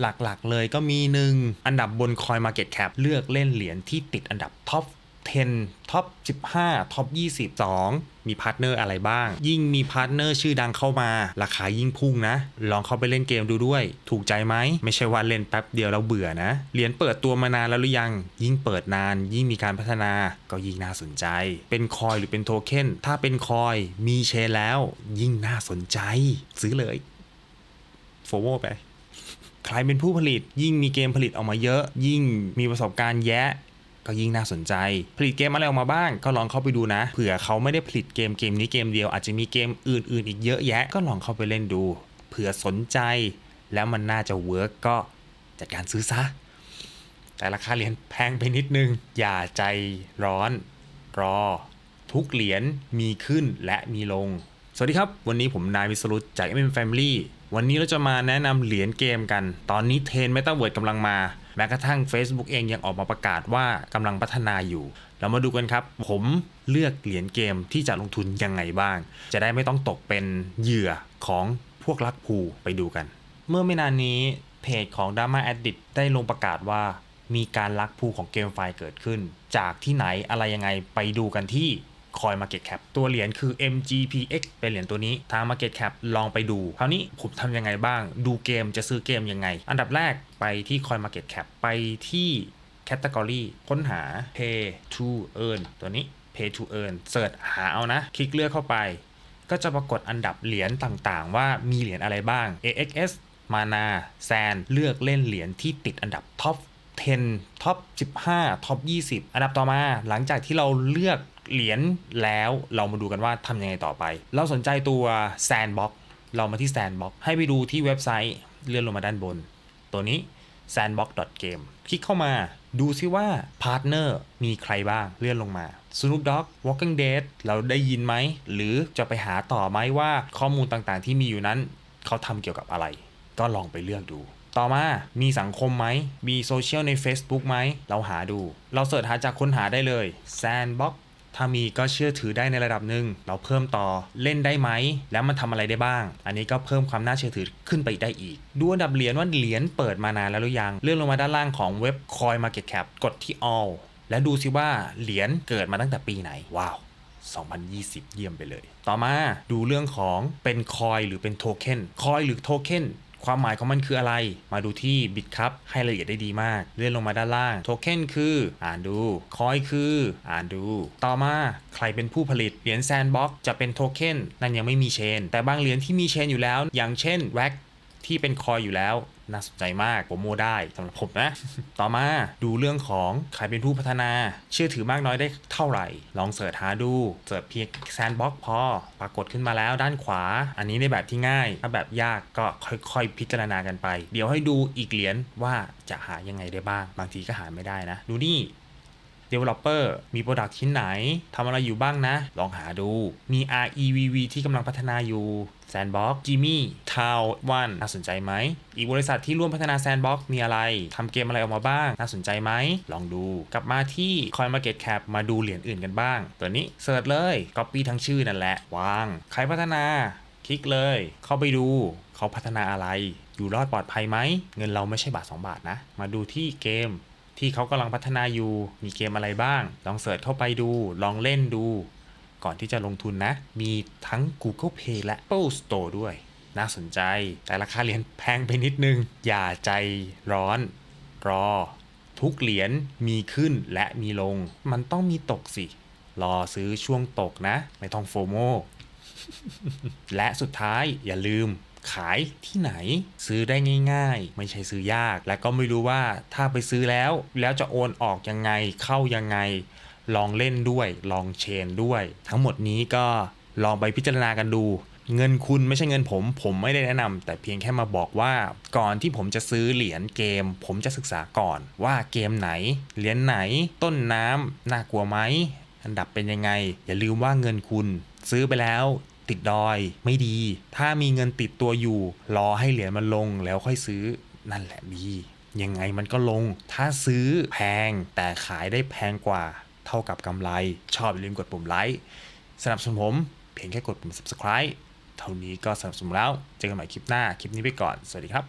หลักๆ เลยก็มีหนึ่งอันดับบน Coin Market Cap เลือกเล่นเหรียญที่ติดอันดับท็อป10ท็อป15ท็อป22 มีพาร์ทเนอร์อะไรบ้าง ยิ่งมีพาร์ทเนอร์ชื่อดังเข้ามา ราคายิ่งพุ่งนะ ลองเข้าไปเล่นเกมดูด้วย ถูกใจไหม ไม่ใช่ว่าเล่นแป๊บเดียวแล้วเบื่อนะ เหรียญเปิดตัวมานานแล้วหรือยัง ยิ่งเปิดนาน ยิ่งมีการพัฒนา ก็ยิ่งน่าสนใจ เป็นคอยหรือเป็นโทเค็น ถ้าเป็นคอยมีเชนแล้ว ยิ่งน่าสนใจ ซื้อเลย โฟโมไป ใครเป็นผู้ผลิต ยิ่งมีเกมผลิตออกมาเยอะ ยิ่งมีประสบการณ์แยะก็ยิ่งน่าสนใจ ผลิตเกมอะไรออกมาบ้าง ก็ลองเข้าไปดูนะ เผื่อเขาไม่ได้ผลิตเกมเกมนี้เกมเดียวอาจจะมีเกมอื่น ๆ อีกเยอะแยะ ก็ลองเข้าไปเล่นดู เผื่อสนใจ แล้วมันน่าจะเวิร์กก็จัดการซื้อซะ แต่ราคาเหรียญแพงไปนิดนึง อย่าใจร้อน รอ ทุกเหรียญมีขึ้นและมีลง วัสดีครับ วันนี้ผมนายวิสรุตจาก MM Family วันนี้เราจะมาแนะนำเหรียญเกมกัน ตอนนี้เทรน Metaverse กำลังมา แม้กระทั่ง Facebook เองยังออกมาประกาศว่ากำลังพัฒนาอยู่ เรามาดูกันครับ ผมเลือกเหรียญเกมที่จะลงทุนยังไงบ้าง จะได้ไม่ต้องตกเป็นเหยื่อของพวกลักภูไปดูกัน เมื่อไม่นานนี้เพจของ Dama Addict ได้ลงประกาศว่ามีการลักภูของเกมไฟล์เกิดขึ้น จากที่ไหนอะไรยังไงไปดูกันที่ Coin Market Cap ตัวเหรียญคือ MGPX เป็นเหรียญตัวนี้ทาง Market Cap ลองไปดูคราวนี้ผมทำยังไงบ้าง ดูเกมจะซื้อเกมยังไง อันดับแรกไปที่ Coin Market Cap ไปที่ Category ค้นหา Pay to Earn ตัวนี้ Pay to Earn เสิร์ชหาเอานะ คลิกเลือกเข้าไป ก็จะปรากฏอันดับเหรียญต่างๆ ว่ามีเหรียญอะไรบ้าง AXS มานาแซนเลือกเล่นเหรียญที่ติดอันดับท็อป 10ท็อป15ท็อป20 อันดับต่อมา หลังจากที่เราเลือกเหรียญแล้วเรามาดูกันว่าทำยังไงต่อไป เราสนใจตัว Sandbox เรามาที่ Sandbox ให้ไปดูที่เว็บไซต์เลื่อนลงมาด้านบน ตัวนี้ sandbox.game คลิกเข้ามาดูซิว่าพาร์ทเนอร์มีใครบ้างเลื่อนลงมา Snoop Dogg Walking Dead เราได้ยินไหม หรือจะไปหาต่อไหมว่าข้อมูลต่างๆ ที่มีอยู่นั้น เขาทำเกี่ยวกับอะไร ก็ลองไปเลือกดู ต่อมา มีสังคมไหม มีโซเชียลใน Facebook ไหม เราหาดู เราเสิร์ชหาจากค้นหาได้เลย Sandbox ถ้ามีก็เชื่อถือได้ในระดับหนึ่ง เราเพิ่มต่อเล่นได้ไหม แล้วมันทำอะไรได้บ้าง อันนี้ก็เพิ่มความน่าเชื่อถือขึ้นไปได้อีก ดูอันดับเหรียญว่าเหรียญเปิดมานานแล้วหรือยัง เลื่อนลงมาด้านล่างของเว็บ Coin Market Cap กดที่ all และดูซิว่าเหรียญเกิดมาตั้งแต่ปีไหน ว้าว 2020 เยี่ยมไปเลย ต่อมาดูเรื่องของเป็นคอยหรือเป็นโทเค็น คอยหรือโทเค็น ความหมายของมันคืออะไร มาดูที่บิตครับให้รายละเอียดได้ดีมากเลื่อนลงมาด้านล่าง โทเค็นคือ อ่านดู คอยคือ อ่านดู ต่อมาใครเป็นผู้ผลิต เหรียญแซนบ็อกจะเป็นโทเค็นนั่นยังไม่มีเชน แต่บางเหรียญที่มีเชนอยู่แล้ว อย่างเช่นแว็ก ที่เป็นคอยอยู่แล้วน่าสนใจมากผมโมได้สำหรับผมนะ ต่อมาดูเรื่องของใครเป็นผู้พัฒนา เชื่อถือมากน้อยได้เท่าไหร่ ลองเสิร์ชหาดูเสิร์ชเพียงแซนบ็อกพอ ปรากฏขึ้นมาแล้วด้านขวา อันนี้ในแบบที่ง่าย ถ้าแบบยากก็ค่อยๆ พิจารณากันไป เดี๋ยวให้ดูอีกเหรียญว่าจะหายังไงได้บ้าง บางทีก็หาไม่ได้นะ ดูนี่ Developer มี Product ชิ้นไหนทำอะไรอยู่บ้างนะ ลองหาดู มี REVV ที่กำลังพัฒนาอยู่ Sandbox Jimmy t o w One น่าสนใจไหม อีกบริษัทที่ร่วมพัฒนา Sandbox มีอะไร ทำเกมอะไรออกมาบ้าง น่าสนใจไหม ลองดู กลับมาที่ Coin Market Cap มาดูเหรียญอื่นกันบ้าง ตัวนี้เสิร์ชเลย Copy ทั้งชื่อนั่นแหละ วาง ใครพัฒนา คลิกเลย เข้าไปดูเขาพัฒนาอะไร อยู่รอดปลอดภัยไหม เงินเราไม่ใช่บาท 2 บาทนะ มาดูที่เกม ที่เขากำลังพัฒนาอยู่ มีเกมอะไรบ้าง ลองเสิร์ชเข้าไปดู ลองเล่นดู ก่อนที่จะลงทุนนะ มีทั้ง Google Play และ Apple Store ด้วย น่าสนใจ แต่ราคาเหรียญแพงไปนิดนึง อย่าใจร้อน รอ ทุกเหรียญมีขึ้นและมีลง มันต้องมีตกสิ รอซื้อช่วงตกนะ ไม่ต้องโฟโม และสุดท้ายอย่าลืม ขายที่ไหน ซื้อได้ง่าย ๆ ไม่ใช่ซื้อยาก และก็ไม่รู้ว่าถ้าไปซื้อแล้ว แล้วจะโอนออกยังไงเข้ายังไง ลองเล่นด้วย ลองเชนด้วย ทั้งหมดนี้ก็ลองไปพิจารณากันดู เงินคุณไม่ใช่เงินผม ผมไม่ได้แนะนำแต่เพียงแค่มาบอกว่าก่อนที่ผมจะซื้อเหรียญเกม ผมจะศึกษาก่อนว่าเกมไหน เหรียญไหน ต้นน้ำน่ากลัวไหมอันดับเป็นยังไง อย่าลืมว่าเงินคุณซื้อไปแล้ว ติดดอยไม่ดี ถ้ามีเงินติดตัวอยู่ รอให้เหรียญมันลงแล้วค่อยซื้อนั่นแหละดี ยังไงมันก็ลง ถ้าซื้อแพงแต่ขายได้แพงกว่า เท่ากับกำไร ชอบอย่าลืมกดปุ่มไลค์สนับสนุนผมเพียงแค่กดปุ่ม subscribe เท่านี้ก็สนับสนุนแล้ว เจอกันใหม่คลิปหน้า คลิปนี้ไปก่อน สวัสดีครับ